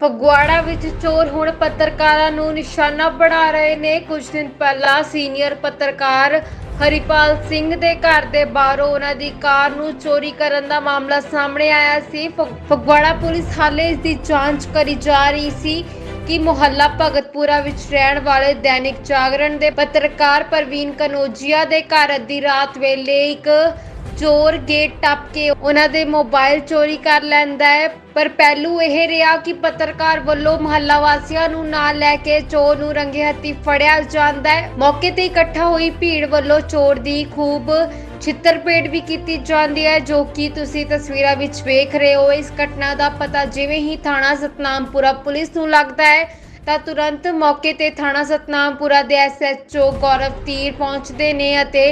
ਫਗਵਾੜਾ ਵਿੱਚ ਚੋਰ ਹੁਣ ਪੱਤਰਕਾਰਾਂ ਨੂੰ ਨਿਸ਼ਾਨਾ ਬਣਾ ਰਹੇ ਨੇ। ਕੁਝ ਦਿਨ ਪਹਿਲਾਂ ਸੀਨੀਅਰ ਪੱਤਰਕਾਰ ਹਰੀਪਾਲ ਸਿੰਘ ਦੇ ਘਰ ਦੇ ਬਾਹਰੋਂ ਉਹਨਾਂ ਦੀ ਕਾਰ ਨੂੰ ਚੋਰੀ ਕਰਨ ਦਾ ਮਾਮਲਾ ਸਾਹਮਣੇ ਆਇਆ ਸੀ। ਫਗਵਾੜਾ ਪੁਲਿਸ ਹਾਲੇ ਇਸ ਦੀ ਜਾਂਚ ਕਰੀ ਜਾ ਰਹੀ ਸੀ ਕਿ ਮੁਹੱਲਾ ਭਗਤਪੁਰਾ ਵਿੱਚ ਰਹਿਣ ਵਾਲੇ ਦੈਨਿਕ ਜਾਗਰਣ ਦੇ ਪੱਤਰਕਾਰ ਪ੍ਰਵੀਨ ਕਨੋਜੀਆ ਦੇ ਘਰ ਅੱਧੀ ਰਾਤ ਵੇਲੇ ਇੱਕ ਚੋਰ ਗੇਟ ਟੱਪ ਕੇ ਉਹਨਾਂ ਦੇ ਮੋਬਾਈਲ ਚੋਰੀ ਕਰ ਲੈਂਦਾ ਹੈ। ਪਰ ਪਹਿਲੂ ਇਹ ਰਿਹਾ ਕਿ ਪੱਤਰਕਾਰ ਵੱਲੋਂ ਮਹੱਲਾ ਵਾਸੀਆਂ ਨੂੰ ਨਾਲ ਲੈ ਕੇ ਚੋਰ ਨੂੰ ਰੰਗੇ ਹੱਥੀ ਫੜਿਆ ਜਾਂਦਾ ਹੈ। ਮੌਕੇ ਤੇ ਇਕੱਠਾ ਹੋਈ ਭੀੜ ਵੱਲੋਂ ਚੋਰ ਦੀ ਖੂਬ ਛਿੱਤਰਪੇਟ ਵੀ ਕੀਤੀ ਜਾਂਦੀ ਹੈ, ਜੋ ਕਿ ਤੁਸੀਂ ਤਸਵੀਰਾਂ ਵਿੱਚ ਵੇਖ ਰਹੇ ਹੋ। ਇਸ ਘਟਨਾ ਦਾ ਪਤਾ ਜਿਵੇਂ ਹੀ ਥਾਣਾ ਸਤਨਾਮਪੁਰਾ ਪੁਲਿਸ ਨੂੰ ਲੱਗਦਾ ਹੈ, ਤਾਂ ਤੁਰੰਤ ਮੌਕੇ ਤੇ ਥਾਣਾ ਸਤਨਾਮਪੁਰਾ ਦੇ ਐਸਐਚਓ ਗੌਰਵ ਤੀਰ ਪਹੁੰਚਦੇ ਨੇ ਅਤੇ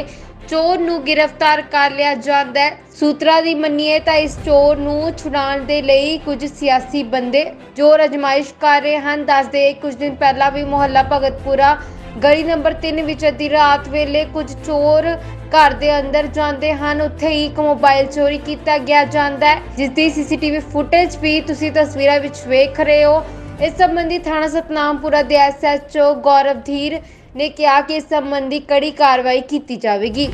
ਚੋਰ ਨੂੰ ਗ੍ਰਿਫਤਾਰ ਕਰ ਲਿਆ ਜਾਂਦਾ ਹੈ। ਸੂਤਰਾਂ ਦੀ ਮੰਨੀਏ ਤਾਂ ਇਸ ਚੋਰ ਨੂੰ ਛੁਡਾਉਣ ਦੇ ਲਈ ਕੁਝ ਸਿਆਸੀ ਬੰਦੇ ਜੋ ਅਜਮਾਇਸ਼ ਕਰ ਰਹੇ ਹਨ। ਦੱਸਦੇ ਕੁਝ ਦਿਨ ਪਹਿਲਾਂ ਵੀ ਮੁਹੱਲਾ ਭਗਤਪੁਰਾ ਗਲੀ ਨੰਬਰ 3 ਵਿੱਚ ਅੱਧੀ ਰਾਤ ਵੇਲੇ ਕੁਝ ਚੋਰ ਘਰ ਦੇ ਅੰਦਰ ਜਾਂਦੇ ਹਨ। ਉੱਥੇ ਹੀ ਇੱਕ ਮੋਬਾਈਲ ਚੋਰੀ ਕੀਤਾ ਗਿਆ ਜਾਂਦਾ ਹੈ। ਜਿਸ ਦੀ ਸੀਸੀਟੀਵੀ ਫੁਟੇਜ ਵੀ ਤੁਸੀਂ ਤਸਵੀਰਾਂ ਵਿੱਚ ਵੇਖ ਰਹੇ ਹੋ। ਇਸ ਸੰਬੰਧੀ ਥਾਣਾ ਸਤਨਾਮਪੁਰਾ ਦੇ ਐਸਐਚਓ ਗੌਰਵ ਧੀਰ ਨੇ ਕਿਹਾ ਕਿ ਇਸ ਸੰਬੰਧੀ ਕੜੀ ਕਾਰਵਾਈ ਕੀਤੀ ਜਾਵੇਗੀ।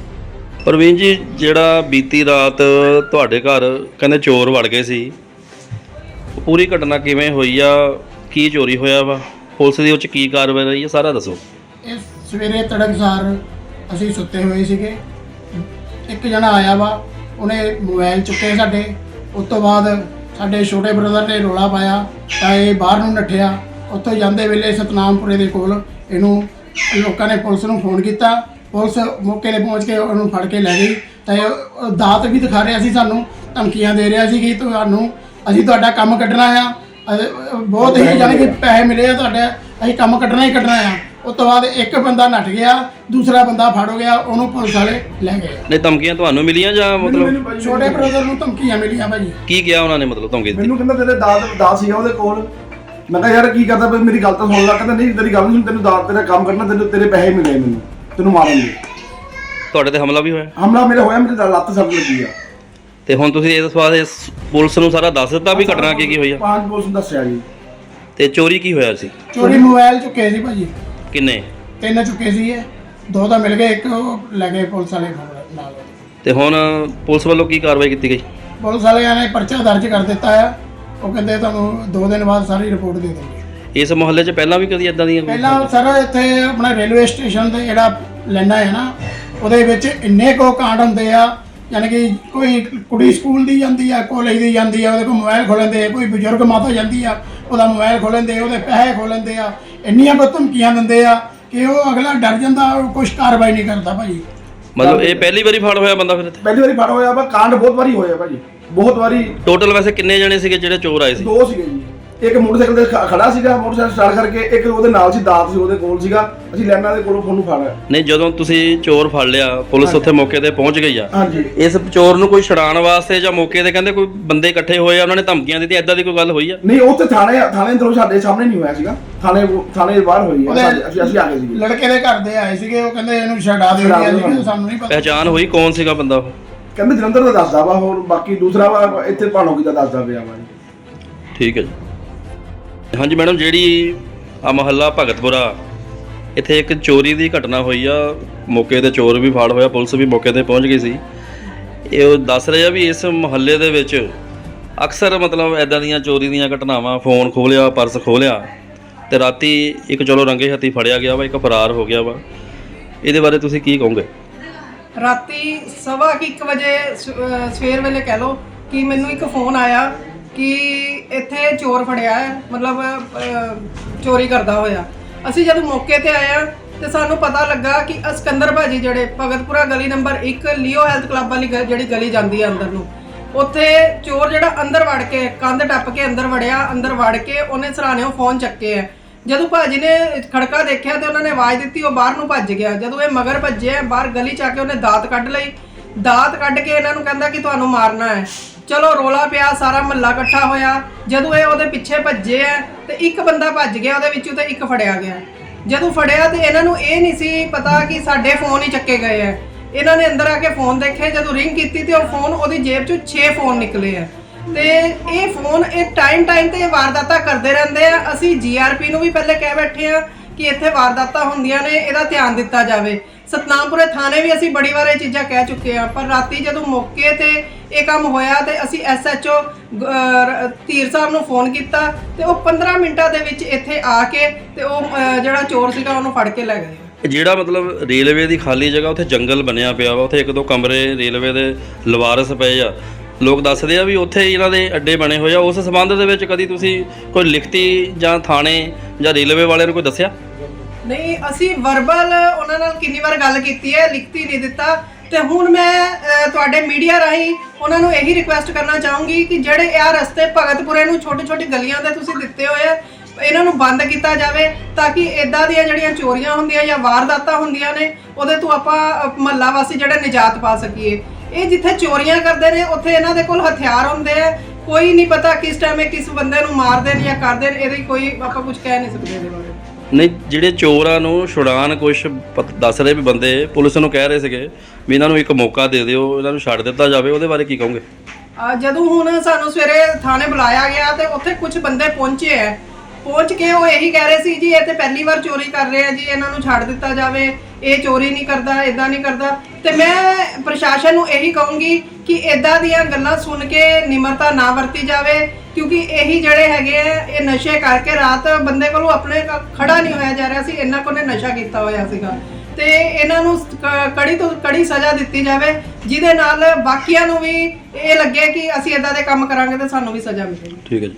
ਪ੍ਰਵੀਨ ਜੀ ਜਿਹੜਾ ਬੀਤੀ ਰਾਤ ਤੁਹਾਡੇ ਘਰ ਕਹਿੰਦੇ ਚੋਰ ਵੜ ਗਏ ਸੀ ਪੂਰੀ ਘਟਨਾ ਕਿਵੇਂ ਹੋਈ ਆ? ਕੀ ਚੋਰੀ ਹੋਇਆ ਵਾ? ਪੁਲਿਸ ਦੀ ਉਹ ਚ ਕੀ ਕਾਰਵਾਈ ਰਹੀ ਆ? ਸਾਰਾ ਦੱਸੋ। ਇਹ ਸਵੇਰੇ ਤੜਕਸਾਰ ਅਸੀਂ ਸੁੱਤੇ ਹੋਏ ਸੀਗੇ। ਇੱਕ ਜਣਾ ਆਇਆ ਵਾ ਉਹਨੇ ਮੋਬਾਈਲ ਚੁੱਕੇ ਸਾਡੇ। ਉਸ ਤੋਂ ਬਾਅਦ ਸਾਡੇ ਛੋਟੇ ਬ੍ਰਦਰ ਨੇ ਰੋਲਾ ਪਾਇਆ ਤਾਂ ਇਹ ਬਾਹਰ ਨੂੰ ਨੱਠਿਆ। ਉੱਥੋਂ ਜਾਂਦੇ ਵੇਲੇ ਸਤਨਾਮਪੁਰੇ ਦੇ ਕੋਲ ਇਹਨੂੰ ਲੋਕਾਂ ਨੇ ਪੁਲਿਸ ਨੂੰ ਫੋਨ ਕੀਤਾ। ਪੁਲਿਸ ਮੌਕੇ ਤੇ ਪਹੁੰਚ ਕੇ ਉਹਨੂੰ ਫੜ ਕੇ ਲੈ ਗਈ। ਤਾਂ ਇਹ ਉਹ ਦਾਤ ਵੀ ਦਿਖਾ ਰਿਹਾ ਸੀ ਸਾਨੂੰ ਧਮਕੀਆਂ ਦੇ ਰਿਹਾ ਸੀ ਕਿ ਤੁਹਾਨੂੰ ਅਸੀਂ ਤੁਹਾਡਾ ਕੰਮ ਕੱਢਣਾ ਆ। ਬਹੁਤ ਹੀ ਜਾਣੀ ਕਿ ਪੈਸੇ ਮਿਲੇ ਆ ਤੁਹਾਡੇ ਅਸੀਂ ਕੰਮ ਕੱਢਣਾ ਹੀ ਕੱਢਣਾ ਆ। ਉਸ ਤੋਂ ਬਾਅਦ ਇੱਕ ਬੰਦਾ ਨੱਠ ਗਿਆ ਦੂਸਰਾ ਬੰਦਾ ਫੜ ਹੋ ਗਿਆ ਉਹਨੂੰ ਪੁਲਿਸ ਵਾਲੇ ਲੈ ਗਏ। ਨਹੀਂ ਧਮਕੀਆਂ ਤੁਹਾਨੂੰ ਮਿਲੀਆਂ ਜਾਂ ਮਤਲਬ ਛੋਟੇ ਬ੍ਰਦਰ ਨੂੰ ਧਮਕੀਆਂ ਮਿਲੀਆਂ ਭਾਜੀ। ਕੀ ਕਿਹਾ ਉਹਨਾਂ ਨੇ ਮਤਲਬ ਧਮਕੀ ਦਿੱਤੀ? ਮੈਨੂੰ ਕਹਿੰਦਾ ਤੇਰੇ ਦਾਦ ਦਾਦ ਸੀਗਾ ਉਹਦੇ ਕੋਲ। ਮੈਂ ਕਿਹਾ ਯਾਰ ਕੀ ਕਰਦਾ ਬਈ? ਮੇਰੀ ਗੱਲ ਤਾਂ ਸੁਣ ਲੈ ਕਹਿੰਦਾ ਨਹੀਂ ਤੇਰੀ ਗੱਲ ਨਹੀਂ ਤੈਨੂੰ ਦਾਦ ਤੇਰਾ ਕੰਮ ਕਰਨਾ ਤੈਨੂੰ ਤੇਰੇ ਪੈਸੇ ਮਿਲੇ ਮੈਨੂੰ ਤੈਨੂੰ ਮਾਰਨ ਦੇ। ਤੁਹਾਡੇ ਤੇ ਹਮਲਾ ਵੀ ਹੋਇਆ? ਹਮਲਾ ਮੇਰੇ ਹੋਇਆ ਮੇਰੇ ਲੱਤ ਸੱਟ ਲੱਗੀ ਆ। ਤੇ ਹੁਣ ਤੁਸੀਂ ਇਸ ਵਾਸਤੇ ਇਸ ਪੁਲਿਸ ਨੂੰ ਸਾਰਾ ਦੱਸ ਦਿੱਤਾ ਵੀ ਘਟਨਾ ਕੀ ਕੀ ਹੋਈ ਆ? ਪੰਜ ਪੁਲਿਸ ਨੂੰ ਦੱਸਿਆ ਜੀ। ਤੇ ਚੋਰੀ ਕੀ ਹੋਇਆ ਸੀ? ਚੋਰੀ ਮੋਬਾਈਲ ਚੁੱਕੇ ਸੀ ਭਾਜੀ। ਕਿੰਨੇ? ਤਿੰਨ ਚੁੱਕੇ ਸੀ ਇਹ। ਦੋ ਤਾਂ ਮਿਲ ਗਏ ਇੱਕ ਉਹ ਲੈ ਗਏ ਪੁਲਿਸ ਵਾਲੇ ਨਾਲ। ਤੇ ਹੁਣ ਪੁਲਿਸ ਵੱਲੋਂ ਕੀ ਕਾਰਵਾਈ ਕੀਤੀ ਗਈ? ਪੁਲਿਸ ਵਾਲਿਆਂ ਨੇ ਪਰਚਾ ਦਰਜ ਕਰ ਦਿੱਤਾ ਆ। ਉਹ ਕਹਿੰਦੇ ਤੁਹਾਨੂੰ ਦੋ ਦਿਨ ਬਾਅਦ ਸਾਰੀ ਰਿਪੋਰਟ ਦੇ ਦੇਣਗੇ ਇਸ ਮੁਹੱਲੇ 'ਚ ਪਹਿਲਾਂ ਵੀ ਕਦੀ ਇਦਾਂ ਦੀਆਂ ਪਹਿਲਾਂ ਸਰ ਇੱਥੇ ਆਪਣਾ ਰੇਲਵੇ ਸਟੇਸ਼ਨ ਤੇ ਜਿਹੜਾ ਲੈਣਾ ਹੈ ਨਾ ਉਹਦੇ ਵਿੱਚ ਇੰਨੇ ਕੋ ਕਾਂਡ ਹੁੰਦੇ ਆ ਯਾਨੀ ਕਿ ਕੋਈ ਕੁੜੀ ਸਕੂਲ ਦੀ ਜਾਂਦੀ ਆ ਕਾਲਜ ਦੀ ਜਾਂਦੀ ਆ ਉਹਦੇ ਕੋਲ ਮੋਬਾਈਲ ਖੋਲ੍ਹਦੇ ਆ ਕੋਈ ਬਜ਼ੁਰਗ ਮਾਤਾ ਜਾਂਦੀ ਆ ਉਹਦਾ ਮੋਬਾਈਲ ਖੋਲ੍ਹਦੇ ਉਹਦੇ ਪੈਸੇ ਖੋਲ੍ਹਦੇ ਆ ਇੰਨੀਆਂ ਕੋ ਧਮਕੀਆਂ ਦਿੰਦੇ ਆ ਕਿ ਉਹ ਅਗਲਾ ਡਰ ਜਾਂਦਾ ਉਹ ਕੁਛ ਕਾਰਵਾਈ ਨਹੀਂ ਕਰਦਾ ਭਾਜੀ। ਮਤਲਬ ਇਹ ਪਹਿਲੀ ਵਾਰੀ ਫੜ ਹੋਇਆ ਬੰਦਾ ਫਿਰ ਇੱਥੇ? ਪਹਿਲੀ ਵਾਰੀ ਫੜ ਹੋਇਆ ਵਾ ਕਾਂਡ ਬਹੁਤ ਵਾਰੀ ਹੋਇਆ ਭਾਜੀ। ਬਹੁਤ ਵਾਰੀ ਟੋਟਲ ਵੈਸੇ ਕਿੰਨੇ ਜਣੇ ਸੀਗੇ ਜਿਹੜੇ ਚੋਰ ਆਏ ਸੀ? ਦੋ ਸੀਗੇ ਜੀ। ਇੱਕ ਮੋਟਰਸਾਈਕਲ ਤੇ ਖ- ਖੜਾ ਸੀਗਾ ਮੋਟਰਸਾਈਕਲ ਸਟਾਰਟ ਕਰਕੇ ਇੱਕ ਉਹਦੇ ਨਾਲ ਸੀ ਦਾਤ ਸੀ ਉਹਦੇ ਕੋਲ ਸੀਗਾ। ਅਸੀਂ ਲੈਣਾ ਦੇ ਕੋਲੋਂ ਫੋਨ ਨੂੰ ਫੜਿਆ ਨਹੀਂ ਜਦੋਂ ਤੁਸੀਂ ਚੋਰ ਫੜ ਲਿਆ ਪੁਲਿਸ ਉੱਥੇ ਮੌਕੇ ਤੇ ਪਹੁੰਚ ਗਈ ਆ। ਹਾਂਜੀ। ਇਸ ਚੋਰ ਨੂੰ ਕੋਈ ਛਡਾਉਣ ਵਾਸਤੇ ਜਾਂ ਮੌਕੇ ਤੇ ਕਹਿੰਦੇ ਕੋਈ ਬੰਦੇ ਇਕੱਠੇ ਹੋਏ ਆ ਉਹਨਾਂ ਨੇ ਧਮਕੀਆਂ ਦਿੱਤੀਆਂ ਐਦਾਂ ਦੀ ਕੋਈ ਗੱਲ ਹੋਈ ਆ? ਨਹੀਂ ਉਹ ਤੇ ਥਾਣੇ ਥਾਣੇ ਅੰਦਰੋਂ ਸਾਡੇ ਸਾਹਮਣੇ ਨਹੀਂ ਹੋਇਆ ਸੀਗਾ। ਥਾਣੇ ਥਾਣੇ ਦੇ ਬਾਹਰ ਹੋਈ ਹੈ ਸਾਡੇ- ਅਸੀਂ ਅਸੀਂ ਆ ਗਏ ਸੀਗੇ। ਲੜਕੇ ਦੇ ਘਰ ਦੇ ਆਏ ਸੀਗੇ ਉਹ ਕਹਿੰਦੇ ਇਹਨੂੰ ਛਡਾ ਦਿਓ ਛਡਾ ਜੀ ਦਿਓ। ਸਾਨੂੰ। ਨਹੀਂ ਪਤਾ। ਪਹਿਚਾਨ ਹੋਈ ਕੌਣ ਸੀਗਾ ਬੰਦਾ ਉਹ? ਕਹਿੰਦੇ ਜਲੰਧਰ ਦਾ ਦੱਸਦਾ ਵਾ ਹੋਰ ਬਾਕੀ ਦੂਸਰਾ ਵਾ, ਇੱਥੇ ਭਾਣੋ ਦਾ ਦੱਸਦਾ ਪਿਆ ਵਾ ਠੀਕ ਹੈ ਜੀ। ਹਾਂਜੀ ਮੈਡਮ, ਜਿਹੜੀ ਆ ਮਹੱਲਾ ਭਗਤਪੁਰਾ, ਇੱਥੇ ਇੱਕ ਚੋਰੀ ਦੀ ਘਟਨਾ ਹੋਈ ਆ। ਮੌਕੇ ਤੇ ਚੋਰ ਵੀ ਫੜ ਹੋਇਆ, ਪੁਲਿਸ ਵੀ ਮੌਕੇ ਤੇ ਪਹੁੰਚ ਗਈ ਸੀ। ਇਹ ਉਹ ਦੱਸ ਰਹੇ ਆ ਵੀ ਇਸ ਮਹੱਲੇ ਦੇ ਵਿੱਚ ਅਕਸਰ ਮਤਲਬ ਐਦਾਂ ਦੀਆਂ ਚੋਰੀ ਦੀਆਂ ਘਟਨਾਵਾਂ, ਫੋਨ ਖੋਲਿਆ ਪਰਸ ਖੋਲਿਆ ਤੇ ਰਾਤੀ ਇੱਕ ਚਲੋ ਰੰਗੇ ਹੱਥੀ ਫੜਿਆ ਗਿਆ ਵਾ, ਇੱਕ ਫਰਾਰ ਹੋ ਗਿਆ ਵਾ। ਇਹਦੇ ਬਾਰੇ ਤੁਸੀਂ ਕੀ ਕਹੋਗੇ? ਰਾਤੀ ਸਵਾ ਕੁ ਇੱਕ ਵਜੇ ਸ- ਸਵੇਰ ਵੇਲੇ ਕਹਿ ਲਓ ਕਿ ਮੈਨੂੰ ਇੱਕ ਫੋਨ ਆਇਆ ਕਿ ਇੱਥੇ ਚੋਰ ਫੜਿਆ ਹੈ, ਮਤਲਬ ਚੋਰੀ ਕਰਦਾ ਹੋਇਆ। ਅਸੀਂ ਜਦੋਂ ਮੌਕੇ ਤੇ ਆਏ ਹਾਂ ਤੇ ਸਾਨੂੰ ਪਤਾ ਲੱਗਾ ਕਿ ਅਸਕੰਦਰ ਭਾਜੀ ਜਿਹੜੇ ਭਗਤਪੁਰਾ ਗਲੀ ਨੰਬਰ 1 ਲਿਓ ਹੈਲਥ ਕਲੱਬ ਵਾਲੀ ਗ- ਜਿਹੜੀ ਗਲੀ ਜਾਂਦੀ ਹੈ ਅੰਦਰ ਨੂੰ, ਉੱਥੇ ਚੋਰ ਜਿਹੜਾ ਅੰਦਰ ਵੜ ਕੇ, ਕੰਧ ਟੱਪ ਕੇ ਅੰਦਰ ਵੜਿਆ, ਅੰਦਰ ਵੜ ਕੇ ਉਹਨੇ ਸਰਾਣੇ ਉਹ ਫੋਨ ਚੱਕੇ ਹੈ ਜਦੋਂ ਭਾਜੀ ਨੇ ਖੜਕਾ ਦੇਖਿਆ ਤੇ ਉਹਨਾਂ ਨੇ ਆਵਾਜ਼ ਦਿੱਤੀ, ਉਹ ਬਾਹਰ ਨੂੰ ਭੱਜ ਗਿਆ। ਜਦੋਂ ਇਹ ਮਗਰ ਭੱਜਿਆ ਬਾਹਰ ਗਲੀ ਚ ਆ ਕੇ ਉਹਨੇ ਦਾਤ ਕੱਢ ਲਈ। ਦਾਤ ਕੱਢ ਕੇ ਇਹਨਾਂ ਨੂੰ ਕਹਿੰਦਾ ਕਿ ਤੁਹਾਨੂੰ ਮਾਰਨਾ ਹੈ। ਚਲੋ ਰੋਲਾ ਪਿਆ, ਸਾਰਾ ਮਹੱਲਾ ਇਕੱਠਾ ਹੋਇਆ। ਜਦੋਂ ਇਹ ਉਹਦੇ ਪਿੱਛੇ ਭੱਜੇ ਆ, ਤੇ ਇੱਕ ਬੰਦਾ ਭੱਜ ਗਿਆ, ਉਹਦੇ ਵਿੱਚੋਂ ਤੇ ਇੱਕ ਫੜਿਆ ਗਿਆ। ਜਦੋਂ ਫੜਿਆ ਤੇ ਇਹਨਾਂ ਨੂੰ ਇਹ ਨਹੀਂ ਸੀ ਪਤਾ ਕਿ ਸਾਡੇ ਫੋਨ ਹੀ ਚੱਕੇ ਗਏ ਆ। ਇਹਨਾਂ ਨੇ ਅੰਦਰ ਆ ਕੇ ਫੋਨ ਦੇਖੇ, ਜਦੋਂ ਰਿੰਗ ਕੀਤੀ ਤੇ ਉਹ ਫੋਨ ਉਹਦੀ ਜੇਬ ਚੋਂ 6 ਫੋਨ ਨਿਕਲੇ ਆ। ਤੇ ਇਹ ਫੋਨ ਇਹ ਟਾਈਮ ਟਾਈਮ ਤੇ ਵਾਰਦਾਤਾਂ ਕਰਦੇ ਰਹਿੰਦੇ ਆ। ਅਸੀਂ ਜੀਆਰਪੀ ਨੂੰ ਵੀ ਪਹਿਲੇ ਕਹਿ ਬੈਠੇ ਆ ਕਿ ਇੱਥੇ ਵਾਰਦਾਤਾਂ ਹੁੰਦੀਆਂ ਨੇ, ਇਹਦਾ ਧਿਆਨ ਦਿੱਤਾ ਜਾਵੇ। ਸਤਨਾਮਪੁਰੇ ਥਾਣੇ ਵੀ ਅਸੀਂ ਬੜੀ ਵਾਰ ਇਹ ਚੀਜ਼ਾਂ ਕਹਿ ਚੁੱਕੇ ਆ, ਪਰ ਰਾਤੀ ਜਦੋਂ ਮੌਕੇ ਤੇ ਇਹ ਕੰਮ ਹੋਇਆ ਤੇ ਅਸੀਂ ਐਸਐਚਓ ਧੀਰ ਸਾਹਿਬ ਨੂੰ ਫੋਨ ਕੀਤਾ ਤੇ ਉਹ 15 ਮਿੰਟਾਂ ਦੇ ਵਿੱਚ ਇੱਥੇ ਆ ਕੇ ਤੇ ਉਹ ਜਿਹੜਾ ਚੋਰ ਸੀਗਾ ਉਹਨੂੰ ਫੜ ਕੇ ਲੈ ਗਏ। ਜਿਹੜਾ ਮਤਲਬ ਰੇਲਵੇ ਦੀ ਖਾਲੀ ਜਗ੍ਹਾ ਉੱਥੇ ਜੰਗਲ ਬਣਿਆ ਪਿਆ ਵਾ, ਉੱਥੇ ਇੱਕ ਦੋ ਕਮਰੇ ਰੇਲਵੇ ਦੇ ਲਵਾਰਸ ਪਏ ਆ। ਲੋਕ ਦੱਸਦੇ ਆ ਵੀ ਉੱਥੇ ਇਹਨਾਂ ਦੇ ਅੱਡੇ ਬਣੇ ਹੋਏ ਆ। ਉਸ ਸੰਬੰਧ ਦੇ ਵਿੱਚ ਕਦੀ ਤੁਸੀਂ ਕੋਈ ਲਿਖਤੀ ਜਾਂ ਥਾਣੇ ਜਾਂ ਰੇਲਵੇ ਵਾਲਿਆਂ ਨੂੰ ਕੋਈ ਦੱਸਿਆ? ਨਹੀਂ ਅਸੀਂ ਵਰਬਲ ਉਹਨਾਂ ਨਾਲ ਕਿੰਨੀ ਵਾਰ ਗੱਲ ਕੀਤੀ ਹੈ ਲਿਖਤੀ ਨਹੀਂ ਦਿੱਤਾ। ਤੇ ਹੁਣ ਮੈਂ ਅਹ, ਤੁਹਾਡੇ ਮੀਡੀਆ ਰਾਹੀਂ ਉਹਨਾਂ ਨੂੰ ਇਹੀ ਰਿਕੁਐਸਟ ਕਰਨਾ ਚਾਹੂੰਗੀ ਕਿ ਜਿਹੜੇ ਇਹ ਰਸਤੇ ਭਗਤਪੁਰੇ ਨੂੰ ਛੋਟੀ ਛੋਟੀ ਗਲੀਆਂ ਦੇ ਤੁਸੀਂ ਦਿੱਤੇ ਹੋਏ ਆ ਇਹਨਾਂ ਨੂੰ ਬੰਦ ਕੀਤਾ ਜਾਵੇ ਤਾਂ ਕਿ ਇਦਾਂ ਦੀਆਂ ਜਿਹੜੀਆਂ ਚੋਰੀਆਂ ਹੁੰਦੀਆਂ ਜਾਂ ਵਾਰਦਾਤਾਂ ਹੁੰਦੀਆਂ ਨੇ ਉਹਦੇ ਤੋਂ ਆਪਾਂ ਮਹੱਲਾ ਵਾਸੀ ਜਿਹੜੇ ਨਿਜਾਤ ਪਾ ਸਕੀਏ। ਇਹ ਜਿੱਥੇ ਚੋਰੀਆਂ ਕਰਦੇ ਨੇ ਉੱਥੇ ਇਹਨਾਂ ਦੇ ਕੋਲ ਹਥਿਆਰ ਹੁੰਦੇ ਆ। ਕੋਈ ਨਹੀਂ ਪਤਾ ਕਿਸ ਟਾਈਮ ਇਹ ਕਿਸ ਬੰਦੇ ਨੂੰ ਮਾਰਦੇ ਨੇ ਜਾਂ ਕਰਦੇ ਨੇ ਇਹਦੀ ਕੋਈ ਆਪਾਂ ਕੁਝ ਕਹਿ ਨਹੀਂ ਸਕਦੇ ਇਹਦੇ ਬਾਰੇ। ਨਹੀਂ ਜਿਹੜੇ ਚੋਰਾਂ ਨੂੰ ਛੁਡਾਣ ਕੁਝ ਦੱਸ ਰਹੇ ਵੀ ਬੰਦੇ ਪੁਲਿਸ ਨੂੰ ਕਹਿ ਰਹੇ ਸੀਗੇ ਵੀ ਇਹਨਾਂ ਨੂੰ ਇੱਕ ਮੌਕਾ ਦੇ ਦਿਓ ਇਹਨਾਂ ਨੂੰ ਛੱਡ ਦਿੱਤਾ ਜਾਵੇ ਉਹਦੇ ਬਾਰੇ ਕੀ ਕਹੋਗੇ? ਜਦੋਂ ਹੁਣ ਸਾਨੂੰ ਸਵੇਰੇ ਥਾਣੇ ਬੁਲਾਇਆ ਗਿਆ ਤੇ ਉੱਥੇ ਕੁਝ ਬੰਦੇ ਪਹੁੰਚੇ ਐ ਪਹੁੰਚ ਕੇ ਉਹ ਇਹੀ ਕਹਿ ਰਹੇ ਸੀ ਜੀ, ਇਹ ਤੇ ਪਹਿਲੀ ਵਾਰ ਚੋਰੀ ਕਰ ਰਹੇ ਆ ਜੀ, ਇਹਨਾਂ ਨੂੰ ਛੱਡ ਦਿੱਤਾ ਜਾਵੇ, ਇਹ ਚੋਰੀ ਨਹੀਂ ਕਰਦਾ ਇਦਾਂ ਨਹੀਂ ਕਰਦਾ। ਤੇ ਮੈਂ ਪ੍ਰਸ਼ਾਸਨ ਨੂੰ ਇਹੀ ਕਹੂੰਗੀ ਕਿ ਇਦਾਂ ਦੀਆਂ ਗੱਲਾਂ ਸੁਣ ਕੇ ਨਿਮਰਤਾ ਨਾ ਵਰਤੀ ਜਾਵੇ, ਕਿਉਂਕਿ ਇਹੀ ਜਿਹੜੇ ਹੈਗੇ ਆ, ਇਹ ਨਸ਼ੇ ਕਰਕੇ ਰਾਤ ਬੰਦੇ ਕੋਲੋਂ ਆਪਣੇ ਕ- ਖੜਾ ਨਹੀਂ ਹੋਇਆ ਜਾ ਰਿਹਾ ਸੀ, ਇਹਨਾਂ ਕੋਲ ਨਸ਼ਾ ਕੀਤਾ ਹੋਇਆ ਸੀਗਾ। ਤੇ ਇਹਨਾਂ ਨੂੰ ਕੜੀ ਤੋਂ ਕੜੀ ਸਜ਼ਾ ਦਿੱਤੀ ਜਾਵੇ, ਜਿਹਦੇ ਨਾਲ ਬਾਕੀਆਂ ਨੂੰ ਵੀ ਇਹ ਲੱਗੇ ਕਿ ਅਸੀਂ ਇਦਾਂ ਦੇ ਕੰਮ ਕਰਾਂਗੇ ਤੇ ਸਾਨੂੰ ਵੀ ਸਜ਼ਾ ਮਿਲੇਗੀ। ਠੀਕ ਹੈ ਜੀ।